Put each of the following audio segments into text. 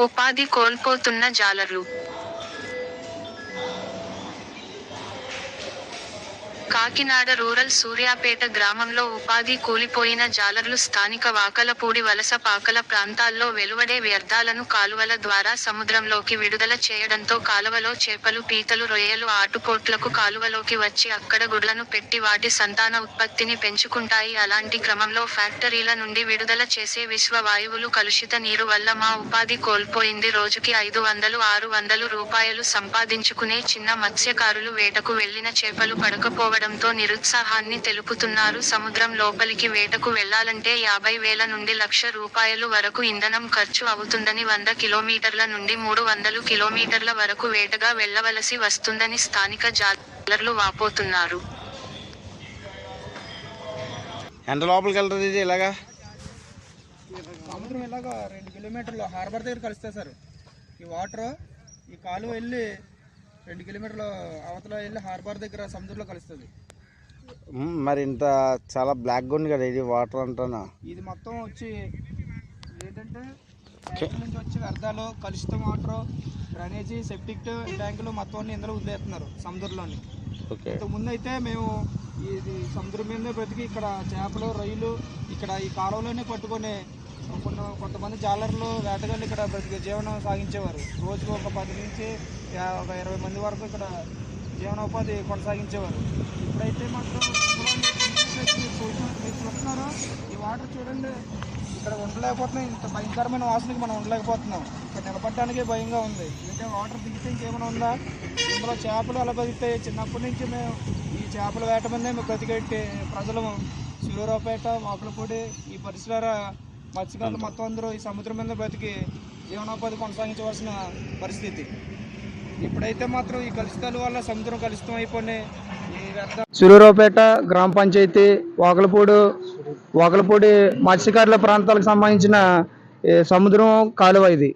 ఉపాధి కోల్పోతున్న జాలర్లు. కాకినాడ రూరల్ సూర్యాపేట గ్రామంలో ఉపాధి కూలిపోయిన జాలర్లు స్థానిక వాకలపూడి వలస పాకల ప్రాంతాల్లో వెలువడే వ్యర్థాలను కాలువల ద్వారా సముద్రంలోకి విడుదల చేయడంతో కాలువలో చేపలు పీతలు రొయ్యలు ఆటుపోట్లకు కాలువలోకి వచ్చి అక్కడ గుడ్లను పెట్టి వాటి సంతాన ఉత్పత్తిని పెంచుకుంటాయి. అలాంటి క్రమంలో ఫ్యాక్టరీల నుండి విడుదల చేసే విశ్వ వాయువులు కలుషిత నీరు వల్ల మా ఉపాధి కోల్పోయింది. రోజుకి ఐదు వందలు ఆరు వందలు రూపాయలు సంపాదించుకునే చిన్న మత్స్యకారులు వేటకు వెళ్ళిన చేపలు పడకపోవడం పడకపోవడంతో నిరుత్సాహాన్ని తెలుపుతున్నారు. సముద్రం లోపలికి వేటకు వెళ్ళాలంటే యాభై వేల నుండి లక్ష రూపాయలు వరకు ఇంధనం ఖర్చు అవుతుందని వంద కిలోమీటర్ల నుండి మూడు వందలు కిలోమీటర్ల వరకు వేటగా వెళ్ళవలసి వస్తుందని స్థానిక జాలర్లు వాపోతున్నారు. ఎంత లోపలికి వెళ్తుంది ఇది ఇలాగా? సముద్రం ఇలాగ రెండు కిలోమీటర్లు హార్బర్ దగ్గర కలుస్తాయి సార్ ఈ వాటర్ ఈ కాలువ వెళ్ళి రెండు కిలోమీటర్ల అవతల వెళ్ళి హార్బర్ దగ్గర సముద్రంలో కలుస్తుంది. మరి ఇంత చాలా బ్లాక్గా ఉంది కదా ఇది వాటర్ అంటానా? ఇది మొత్తం వచ్చి ఏంటంటే నుంచి వచ్చే వ్యర్థాలు కలుషిత వాటర్ డ్రైనేజీ సెప్టిక్ ట్యాంకులు మొత్తం అన్ని ఇందులో వదిలేస్తున్నారు సముద్రంలోని. ఓకే. ఇంతకు ముందు అయితే మేము ఇది సముద్రం మీద బ్రతికి ఇక్కడ చేపలు రొయ్యలు ఇక్కడ ఈ కాలువలోనే పట్టుకొని కొన్ని కొంతమంది జాలర్లు వేటగాళ్ళు ఇక్కడ బ్రతికి జీవనం సాగించేవారు. రోజుకు ఒక పది నుంచి ఒక ఇరవై మంది వరకు ఇక్కడ జీవనోపాధి కొనసాగించేవారు. ఇప్పుడైతే మాత్రం ఇందులో మీరు చూస్తున్నారు- మీరు చూస్తున్నారు ఈ వాటర్ చూడండి. ఇక్కడ ఉండలేకపోతున్నాం ఇంత భయంకరమైన వాసనకి మనం ఉండలేకపోతున్నాం. ఇక్కడ నిలబడటానికే భయంగా ఉంది. అయితే వాటర్ దిగితే ఇంకేమైనా ఉందా? ఇందులో చేపలు అలా బతికితే? చిన్నప్పటి నుంచి మేము ఈ చేపల వేట మీదే మేము బ్రతికెట్టి ప్రజలు సూర్యరావుపేట మాకులపూడి ఈ పరిసర మత్స్యకారులు మొత్తం అందరూ ఈ సముద్రం మీద బ్రతికి జీవనోపాధి కొనసాగించవలసిన పరిస్థితి. ఇప్పుడైతే మాత్రం ఈ కలుషితాల వల్ల సముద్రం కలుషితం అయిపోయినాయి. సురూరావుపేట గ్రామ పంచాయతీ వాకలపూడు వాకలపూడి మత్స్యకారుల ప్రాంతాలకు సంబంధించిన సముద్రం కాలువ ఇది.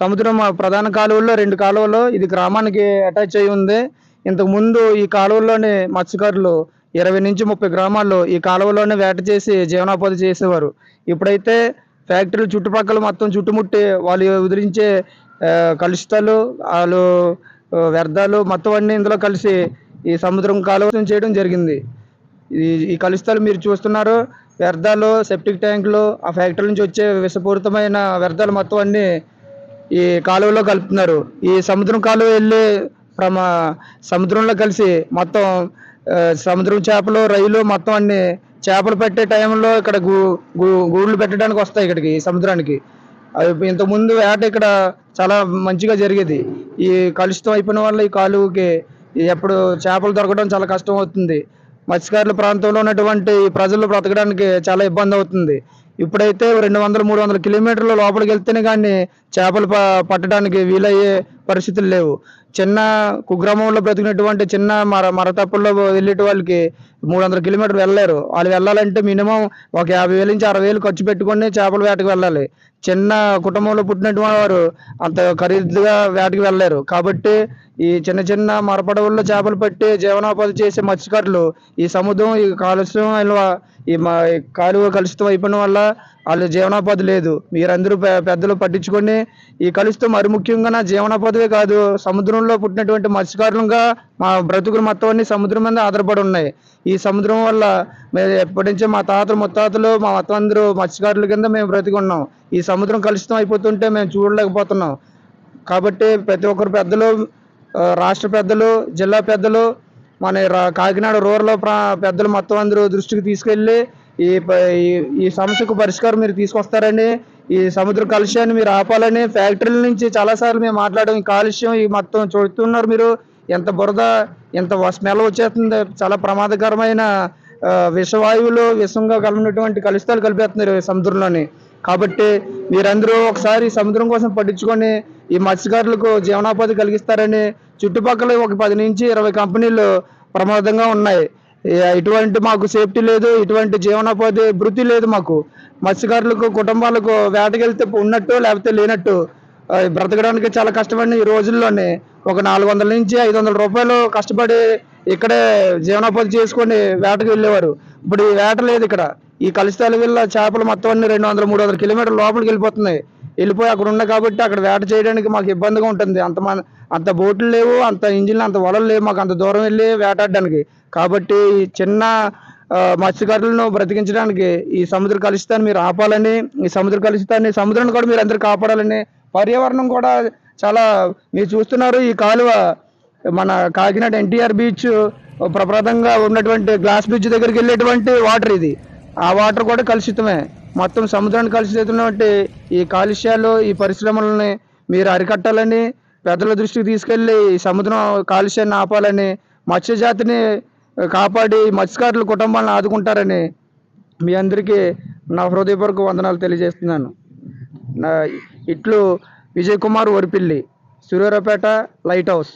సముద్రం ప్రధాన కాలువల్లో రెండు కాలువలు ఇది గ్రామానికి అటాచ్ అయి ఉంది. ఇంతకుముందు ఈ కాలువల్లోనే మత్స్యకారులు ఇరవై నుంచి ముప్పై గ్రామాల్లో ఈ కాలువలోనే వేట చేసి జీవనోపాధి చేసేవారు. ఇప్పుడైతే ఫ్యాక్టరీలు చుట్టుపక్కల మొత్తం చుట్టుముట్టి వాళ్ళు వదిలించే కలుషితాలు వాళ్ళు వ్యర్థాలు మొత్తం అన్ని ఇందులో కలిసి ఈ సముద్రం కాలువ చేయడం జరిగింది. ఈ ఈ కలుషితాలు మీరు చూస్తున్నారు. వ్యర్థాలు సెప్టిక్ ట్యాంకులు ఆ ఫ్యాక్టరీ నుంచి వచ్చే విషపూరితమైన వ్యర్థాలు మొత్తం అన్ని ఈ కాలువలో కలుపుతున్నారు. ఈ సముద్రం కాలువ వెళ్ళి ప్రమా సముద్రంలో కలిసి మొత్తం సముద్రం చేపలు రైలు మొత్తం అన్ని చేపలు పెట్టే టైంలో ఇక్కడ గూ గూ- గూళ్ళు పెట్టడానికి వస్తాయి ఇక్కడికి సముద్రానికి. అది ఇంతకుముందు వేట ఇక్కడ చాలా మంచిగా జరిగేది. ఈ కలుషితం అయిపోయిన వల్ల ఈ కాలువకి ఎప్పుడు చేపలు దొరకడం చాలా కష్టం అవుతుంది. మత్స్యకారుల ప్రాంతంలో ఉన్నటువంటి ప్రజలు బ్రతకడానికి చాలా ఇబ్బంది అవుతుంది. ఇప్పుడైతే రెండు వందల మూడు వందల కిలోమీటర్ల లోపలికి వెళ్తేనే కానీ చేపలు ప- పట్టడానికి వీలయ్యే పరిస్థితులు లేవు. చిన్న కుగ్రామంలో బ్రతికినటువంటి చిన్న మర మరతప్పుల్లో వెళ్ళేటి వాళ్ళకి మూడు వందల కిలోమీటర్లు వెళ్ళలేరు. వాళ్ళు వెళ్ళాలంటే మినిమం ఒక యాభై వేల నుంచి అరవై వేలు ఖర్చు పెట్టుకొని చేపల వేటకు వెళ్ళాలి. చిన్న కుటుంబంలో పుట్టినటువంటి వారు అంత ఖరీదుగా వేటకి వెళ్ళలేరు. కాబట్టి ఈ చిన్న చిన్న మరపడవుల్లో చేపలు పట్టి జీవనోపాధి చేసే మత్స్యకారులు ఈ సముద్రం ఈ కాలుష్యం ఈ మా కాలువ కలుషితం అయిపోయిన వల్ల వాళ్ళు జీవనోపాధి లేదు. మీరందరూ పెద్దలు పట్టించుకొని ఈ కలుషితం మరి ముఖ్యంగా నా జీవనోపాధివే కాదు సముద్రంలో పుట్టినటువంటి మత్స్యకారులుగా మా బ్రతుకులు మొత్తం అన్ని సముద్రం మీద ఆధారపడి ఉన్నాయి. ఈ సముద్రం వల్ల మేము ఎప్పటి నుంచో మా తాతలు ముత్తాతలు మా మొత్తం అందరూ మత్స్యకారుల కింద మేము బ్రతికి ఉన్నాం. ఈ సముద్రం కలుషితం అయిపోతుంటే మేము చూడలేకపోతున్నాం. కాబట్టి ప్రతి ఒక్కరు పెద్దలు రాష్ట్ర పెద్దలు జిల్లా పెద్దలు మన రా- కాకినాడ రూరల్ పెద్దలు మొత్తం అందరూ దృష్టికి తీసుకెళ్ళి ఈ- ఈ సమస్యకు పరిష్కారం మీరు తీసుకొస్తారని ఈ సముద్ర కాలుష్యాన్ని మీరు ఆపాలని ఫ్యాక్టరీల నుంచి చాలాసార్లు మేము మాట్లాడడం ఈ కాలుష్యం ఈ మొత్తం చూస్తున్నారు మీరు. ఎంత బురద ఎంత స్మెల్ వచ్చేస్తుంది చాలా ప్రమాదకరమైన విషవాయువులు విషంగా కలిగినటువంటి కలుషితాలు కలిపేస్తున్నారు సముద్రంలోని. కాబట్టి మీరందరూ ఒకసారి సముద్రం కోసం పట్టించుకొని ఈ మత్స్యకారులకు జీవనోపాధి కలిగిస్తారని చుట్టుపక్కల ఒక పది నుంచి ఇరవై కంపెనీలు ప్రమాదంగా ఉన్నాయి. ఇటువంటి మాకు సేఫ్టీ లేదు ఇటువంటి జీవనోపాధి వృత్తి లేదు మాకు. మత్స్యకారులకు కుటుంబాలకు వేటకెళ్తే ఉన్నట్టు లేకపోతే లేనట్టు బ్రతకడానికి చాలా కష్టపడిన ఈ రోజుల్లోనే ఒక నాలుగు వందల నుంచి ఐదు వందల రూపాయలు కష్టపడి ఇక్కడే జీవనోపాధి చేసుకొని వేటకు వెళ్ళేవారు. ఇప్పుడు ఈ వేట లేదు ఇక్కడ. ఈ కలిస్తాల వల్ల చేపలు మొత్తం అన్ని రెండు వందల మూడు వందల కిలోమీటర్ల లోపలికి వెళ్ళిపోతున్నాయి. వెళ్ళిపోయి అక్కడ ఉన్నాయి కాబట్టి అక్కడ వేట చేయడానికి మాకు ఇబ్బందిగా ఉంటుంది. అంత మన అంత బోట్లు లేవు అంత ఇంజిన్లు అంత వలలు లేవు మాకు అంత దూరం వెళ్ళి వేటాడడానికి. కాబట్టి చిన్న మత్స్యకారులను బ్రతికించడానికి ఈ సముద్ర కలుషితాన్ని మీరు ఆపాలని ఈ సముద్ర కలుషితాన్ని సముద్రాన్ని కూడా మీరు అందరు కాపాడాలని పర్యావరణం కూడా చాలా మీరు చూస్తున్నారు. ఈ కాలువ మన కాకినాడ ఎన్టీఆర్ బీచ్ ప్రప్రదంగా ఉన్నటువంటి గ్లాస్ బీచ్ దగ్గరికి వెళ్ళేటువంటి వాటర్ ఇది. ఆ వాటర్ కూడా కలుషితమే. మొత్తం సముద్రాన్ని కలుషితమైనటువంటి ఈ కాలుష్యాలు ఈ పరిశ్రమలని మీరు అరికట్టాలని పెద్దల దృష్టికి తీసుకెళ్ళి ఈ సముద్రం కాలుష్యాన్ని ఆపాలని మత్స్యజాతిని కాపాడి మత్స్యకారుల కుటుంబాలను ఆదుకుంటారని మీ అందరికీ నా హృదయపూర్వక వందనాలు తెలియజేస్తున్నాను. నా ఇట్లు విజయ్ కుమార్ వరిపిల్లి సూర్యారావుపేట లైట్ హౌస్.